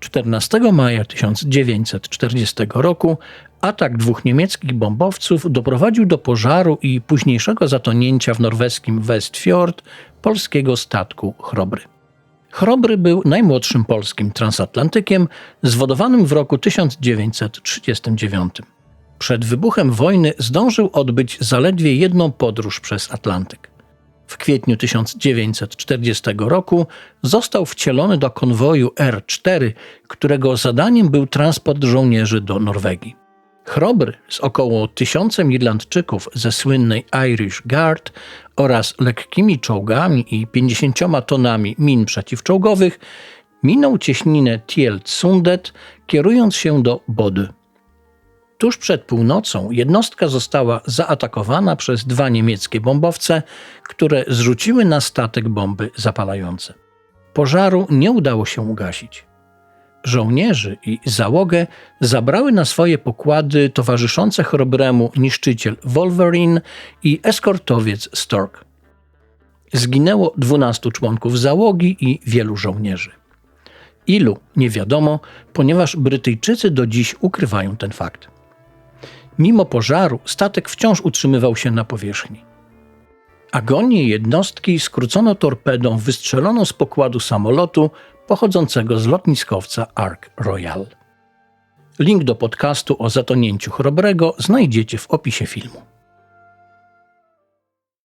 14 maja 1940 roku atak dwóch niemieckich bombowców doprowadził do pożaru i późniejszego zatonięcia w norweskim Westfjord polskiego statku Chrobry. Chrobry był najmłodszym polskim transatlantykiem zwodowanym w roku 1939. Przed wybuchem wojny zdążył odbyć zaledwie jedną podróż przez Atlantyk. W kwietniu 1940 roku został wcielony do konwoju R4, którego zadaniem był transport żołnierzy do Norwegii. Chrobry z około tysiącem Irlandczyków ze słynnej Irish Guard oraz lekkimi czołgami i 50 tonami min przeciwczołgowych minął cieśninę Tielt-Sundet, kierując się do Body. Tuż przed północą jednostka została zaatakowana przez dwa niemieckie bombowce, które zrzuciły na statek bomby zapalające. Pożaru nie udało się ugasić. Żołnierzy i załogę zabrały na swoje pokłady towarzyszące chrobremu niszczyciel Wolverine i eskortowiec Stork. Zginęło 12 członków załogi i wielu żołnierzy. Ilu nie wiadomo, ponieważ Brytyjczycy do dziś ukrywają ten fakt. Mimo pożaru statek wciąż utrzymywał się na powierzchni. Agonię jednostki skrócono torpedą wystrzeloną z pokładu samolotu pochodzącego z lotniskowca Ark Royal. Link do podcastu o zatonięciu Chrobrego znajdziecie w opisie filmu.